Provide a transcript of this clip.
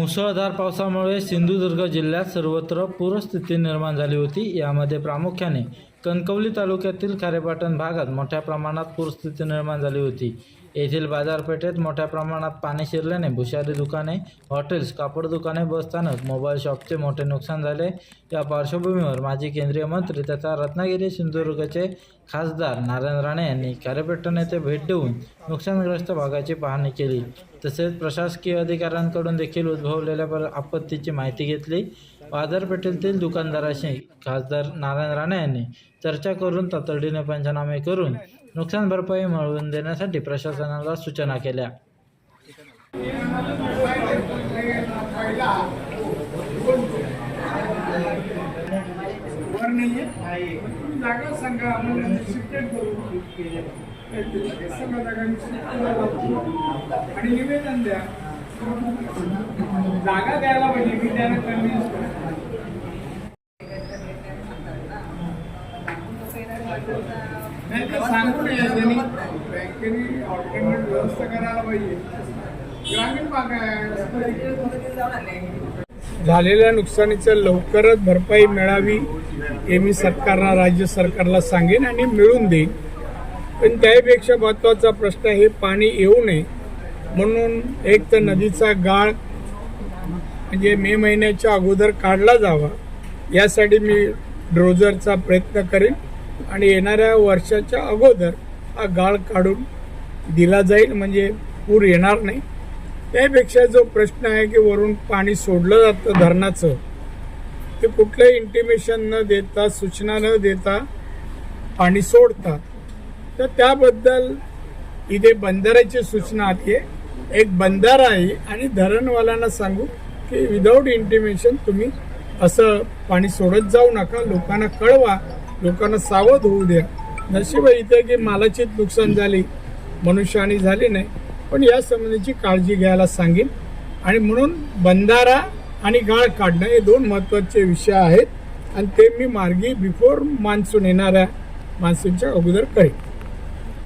मुसळधार पावसामुळे सिंधुदुर्ग जिल्ह्यात सर्वत्र पूरस्थिती निर्माण झाली होती. यामध्ये प्रामुख्याने कणकवली तालुक्यातील खारेपाटण भागात मोठ्या प्रमाणात पूरस्थिती निर्माण झाली होती. येथील बाजारपेठेत मोठ्या प्रमाणात पाणी शिरल्याने भुशारी दुकाने हॉटेल्स कापड दुकाने बसस्थानक मोबाईल शॉपचे मोठे नुकसान झाले. या पार्श्वभूमीवर माजी केंद्रीय मंत्री तथा रत्नागिरी सिंधुदुर्गचे खासदार नारायण राणे यांनी खारेपाटण येथे भेट देऊन नुकसानग्रस्त भागाची पाहणी केली. तसेच प्रशासकीय अधिकाऱ्यांकडून देखील उद्भवलेल्या पर आपत्तीची माहिती घेतली. बाजारपेठेतील दुकानदाराशी खासदार नारायण राणे यांनी चर्चा करून तातडीने पंचनामे करून नुकसान भरपाई मिळवून देण्यासाठी प्रशासनाला सूचना केल्या. जागा सांगा आणि निवेदन द्या. जागा द्यायला पाहिजे मी त्यांना कन्व्हिन्स नाही ते सांगू नये त्यांनी बँकेने ऑल्टरनेट व्यवस्था करायला पाहिजे. ग्रामीण भाग आहे झालेल्या नुकसानीचं लवकरच भरपाई मिळावी हे मी सरकारला राज्य सरकारला सांगेन आणि मिळून देईन. पण त्यापेक्षा महत्त्वाचा प्रश्न हे पाणी येऊ नये. म्हणून एक तर नदीचा गाळ म्हणजे मे महिन्याच्या अगोदर काढला जावा. यासाठी मी ड्रोजरचा प्रयत्न करेन आणि येणाऱ्या वर्षाच्या अगोदर हा गाळ काढून दिला जाईल म्हणजे पूर येणार नाही. त्यापेक्षा जो प्रश्न आहे की वरून पाणी सोडलं जातं धरणाचं ते कुठलंही इंटिमेशन न देता सूचना न देता पाणी सोडतात. तर त्याबद्दल इथे बंधाऱ्याची सूचना आली आहे एक बंधारा आहे आणि धरणवाल्यांना सांगू की विदाऊट इंटिमेशन तुम्ही असं पाणी सोडत जाऊ नका लोकांना कळवा लोकांना सावध होऊ द्या. नशीब इथे की मालाचीच नुकसान झाली मनुष्यहानी झाली नाही पण या संबंधीची काळजी घ्यायला सांगेन. आणि म्हणून बंधारा आणि गाळ काढणं हे दोन महत्त्वाचे विषय आहेत. आणि ते मी मार्गी बिफोर मान्सून येणाऱ्या मान्सूनच्या अगोदर करेन.